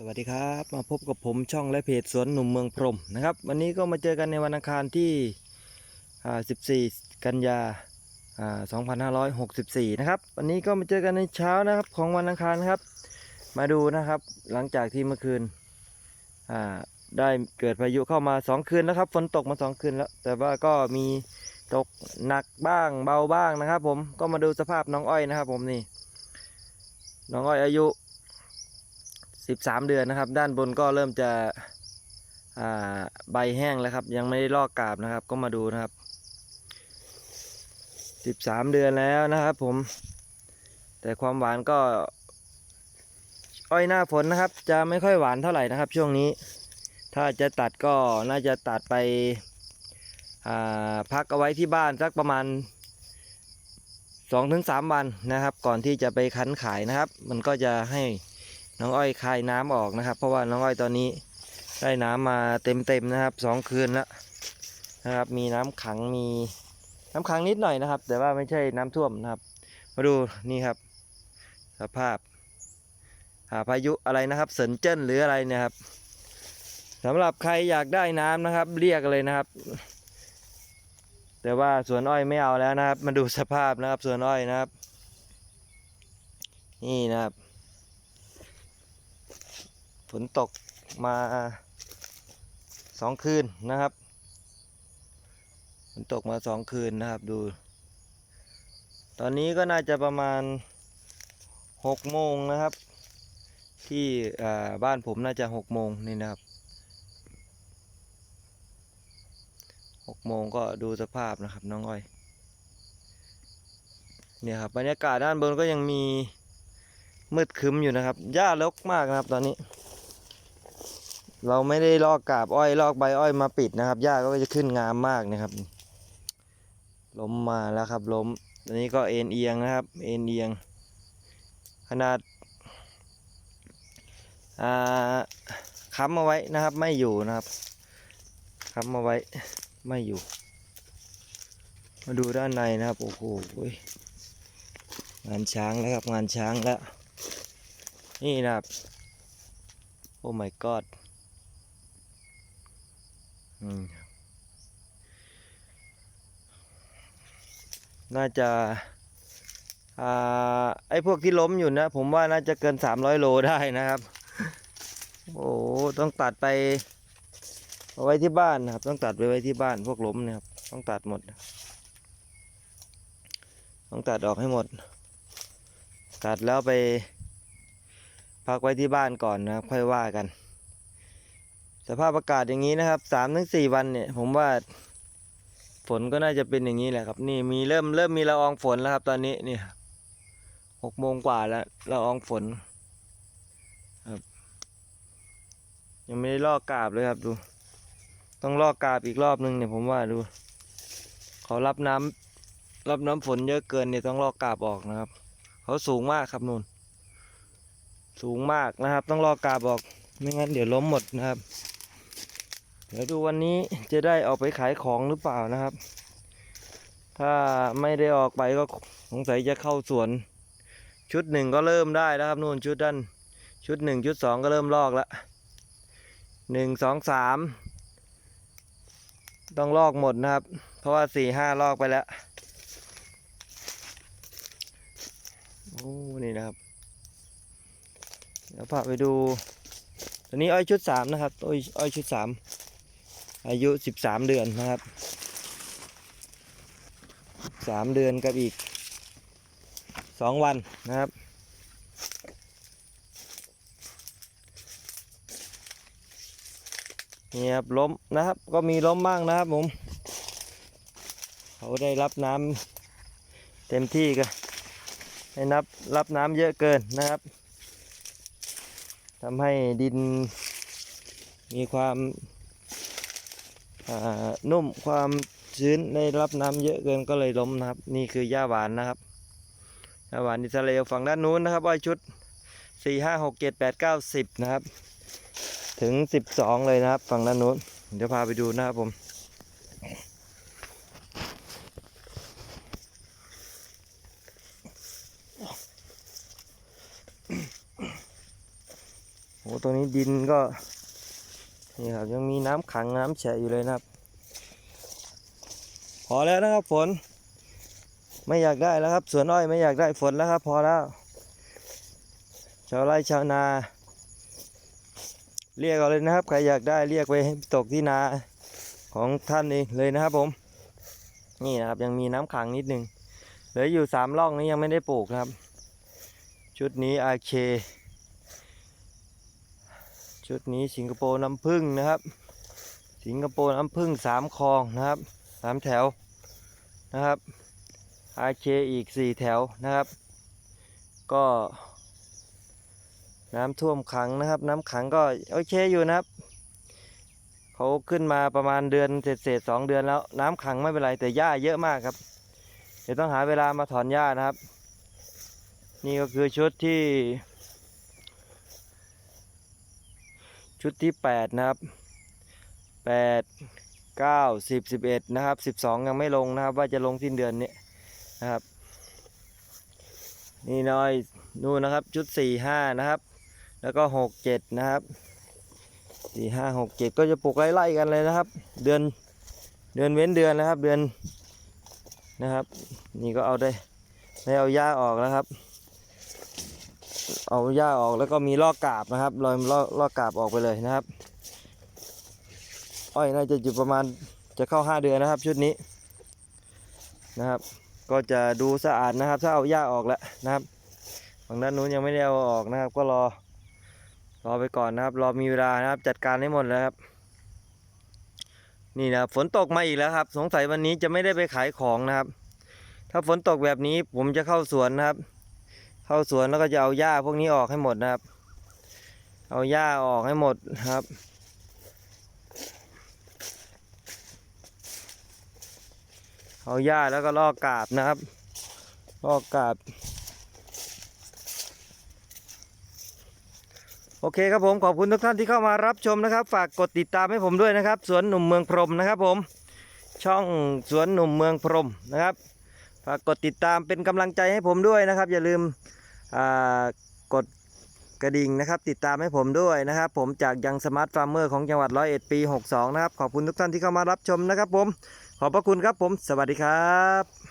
สวัสดีครับมาพบกับผมช่องและเพจสวนหนุ่มเมืองพรมนะครับ วันนี้ก็มาเจอกันในวันอังคารที่ 14 กันยา 2564 นะครับ วันนี้ก็มาเจอกันในเช้านะครับของวันอังคารครับ มาดูนะครับหลังจากที่เมื่อคืนได้เกิดพายุเข้ามา 2 คืนแล้วครับฝนตกมา 2 คืนแล้ว แต่ว่าก็มีตกหนักบ้างเบาบ้างนะครับ ผมก็มาดูสภาพน้องอ้อยนะครับ ผมนี่น้องอ้อยอายุ 13 เดือนนะครับ ด้านบนก็เริ่มจะใบแห้งแล้วครับ ยังไม่ได้ลอกกาบนะครับ ก็มาดูนะครับ 13 เดือนแล้วนะครับ ผม แต่ความหวานก็อ้อยหน้าฝนนะครับ จะไม่ค่อยหวานเท่าไหร่นะครับ ช่วงนี้ ถ้าจะตัดก็น่าจะตัดไปพักเอาไว้ที่บ้านสักประมาณ2-3วันนะครับ ก่อนที่จะไปคั้นขายนะครับ มันก็จะให้ น้องอ้อยคายน้ำออกนะครับ เพราะว่าน้องอ้อยตอนนี้ได้น้ำมาเต็มๆนะครับสองคืนแล้วนะครับ มีน้ำขังมีน้ำขังนิดหน่อยนะครับ แต่ว่าไม่ใช่น้ำท่วมนะครับ มาดูนี่ครับ สภาพหาพายุอะไรนะครับเซินเจิ้นหรืออะไรเนะครับสำหรับใครอยากได้น้ำนะครับ เรียกเลยนะครับ แต่ว่าสวนอ้อยไม่เอาแล้วนะครับ มาดูสภาพนะครับสวนอ้อยนะครับ นี่นะครับ ฝนตกมาสองคืนนะครับฝนตกมาสองคืนนะครับดู ตอนนี้ก็น่าจะประมาณหกโมงนะครับ ที่บ้านผมน่าจะหกโมงนี่นะครับหกโมงก็ดูสภาพนะครับน้องอ้อยเนี่ยครับบรรยากาศด้านบนก็ยังมีมืดครึ้มอยู่นะครับหญ้ารกมากนะครับตอนนี้ เราไม่ได้ลอกกาบอ้อยลอกใบอ้อยมาปิดนะครับหญ้าก็จะขึ้นงามมากนะครับ ล้มมาแล้วครับ ล้มตอนนี้ก็เอ็นเอียงนะครับ เอ็นเอียง ขนาดอ่าค้ำเอาไว้นะครับ ไม่อยู่นะครับค้ำเอาไว้ไม่อยู่ มาดูด้านในนะครับโอ้โหงานช้างแล้วครับงานช้างแล้ว นี่นะครับโอ้ my god น่าจะอ่าไอ้พวกที่ล้มอยู่นะ ผมว่าน่าจะเกิน300โลได้นะครับ โอ้ต้องตัดไปเอาไว้ที่บ้านนะครับ ต้องตัดไปไว้ที่บ้านพวกล้มนะครับ ต้องตัดหมด ต้องตัดออกให้หมด ตัดแล้วไป พักไว้ที่บ้านก่อนนะครับ ค่อยว่ากัน สภาพอากาศอย่างนี้นะครับสามถึงสี่วันเนี่ย ผมว่าฝนก็น่าจะเป็นอย่างนี้แหละครับ นี่มีเริ่มเริ่มมีละอองฝนแล้วครับ ตอนนี้นี่หกโมงกว่าแล้วละอองฝนครับ ยังไม่ได้ลอกกาบเลยครับดู ต้องลอกกาบอีกรอบนึงเนี่ยผมว่าดูเขารับน้ำรับน้ำฝนเยอะเกินเนี่ยต้องลอกกาบออกนะครับเขาสูงมากครับนุ่นสูงมากนะครับ ต้องลอกกาบออกไม่งั้นเดี๋ยวล้มหมดนะครับ เดี๋ยวดูวันนี้จะได้ออกไปขายของหรือเปล่านะครับ ถ้าไม่ได้ออกไปก็สงสัยจะเข้าสวน ชุดหนึ่งก็เริ่มได้แล้วครับนู่นชุดด้านชุดหนึ่งชุดสองก็เริ่มลอกล้วหนึ่งสองสามต้องลอกหมดนะครับ เพราะว่าสี่ห้าลอกไปแล้วโอ้นี่นะครับ เดี๋ยวพาไปดู ตัวนี้อ้อยชุดสามนะครับอ้อยอ้อยชุดสาม อายุสิบสามเดือนนะครับสามเดือนกับอีกสองวันนะครับนี่ครับล้มนะครับก็มีล้มบ้างนะครับผมเขาได้รับน้ำเต็มที่ก็ให้นับรับน้ำเยอะเกินนะครับทำให้ดินมีความ นุ่มความชื้นได้รับน้ำเยอะเกินก็เลยล้มนะครับ นี่คือหญ้าหวานนะครับหญ้าหวานอิสราเอลฝั่งด้านนู้นนะครับอ้อยชุดสี่ห้าหกเจ็ดแปดเก้าสิบนะครับ ถึงสิบสองเลยนะครับ ฝั่งด้านนู้นเดี๋ยวพาไปดูนะครับผมโอ้โอ้ตรงนี้ดินก็ นี่ครับยังมีน้ำขังน้ำแฉะอยู่เลยนะครับ พอแล้วนะครับฝน ไม่อยากได้แล้วครับสวนอ้อยไม่อยากได้ฝนแล้วครับ พอแล้วชาวไร่ชาวนา เรียกเอาเลยนะครับใครอยากได้เรียกไปให้ตกที่นาของท่านเองเลยนะครับผม นี่นะครับยังมีน้ำขังนิดนึงเหลืออยู่สามร่องนี้ยังไม่ได้ปลูกครับ ชุดนี้อาเค ชุดนี้สิงคโปร์น้ำผึ้งนะครับ สิงคโปร์น้ำผึ้งสามคลองนะครับสามแถวนะครับอาเคอีกสี่แถวนะครับ ก็ น้ำท่วมขังนะครับ น้ำขังก็โอเคอยู่นะครับเขาขึ้นมาประมาณเดือนเศษๆสองเดือนแล้ว น้ำขังไม่เป็นไรแต่หญ้าเยอะมากครับ เดี๋ยวต้องหาเวลามาถอนหญ้านะครับ นี่ก็คือชุดที่ ชุดที่แปดนะครับแปดเก้าสิบสิบเอ็ดนะครับสิบสองยังไม่ลงนะครับ ว่าจะลงสิ้นเดือนนี้นะครับ นี่น้อยนู่นนะครับชุดสี่ห้านะครับ แล้วก็หกเจ็ดนะครับสี่ห้าหกเจ็ดก็จะปลูกไล่ๆกันเลยนะครับ เดือนเดือนเว้นเดือนนะครับเดือนนะครับ นี่ก็เอาได้ได้เอาหญ้าออกแล้วครับ เอาหญ้าออกแล้วก็มีลอกกาบนะครับลอยลอกลอกกาบออกไปเลยนะครับ อ้อยน่าจะอยู่ประมาณจะเข้าห้าเดือนนะครับ ชุดนี้นะครับ ก็จะดูสะอาดนะครับ ถ้าเอาหญ้าออกแล้วนะครับฝั่งด้านนู้นยังไม่ได้เอาออกนะครับ ก็รอรอไปก่อนนะครับ รอมีเวลานะครับ จัดการให้หมดแล้วครับ นี่นะฝนตกมาอีกแล้วครับ สงสัยวันนี้จะไม่ได้ไปขายของนะครับ ถ้าฝนตกแบบนี้ผมจะเข้าสวนนะครับ เข้าสวนแล้วก็จะเอาหญ้าพวกนี้ออกให้หมดนะครับ เอาหญ้าออกให้หมดครับ เอาหญ้าแล้วก็ลอกกาบนะครับลอกกาบโอเคครับผมขอบคุณทุกท่านที่เข้ามารับชมนะครับ ฝากกดติดตามให้ผมด้วยนะครับ สวนหนุ่มเมืองพรหมนะครับผมช่องสวนหนุ่มเมืองพรหมนะครับ ฝากกดติดตามเป็นกำลังใจให้ผมด้วยนะครับ อย่าลืม กดกระดิ่งนะครับ ติดตามให้ผมด้วยนะครับ ผมจากยังสมาร์ทฟาร์มเมอร์ของจังหวัดร้อยเอ็ดปี 62 นะครับ ขอบคุณทุกท่านที่เข้ามารับชมนะครับผม ขอบพระคุณครับผม สวัสดีครับ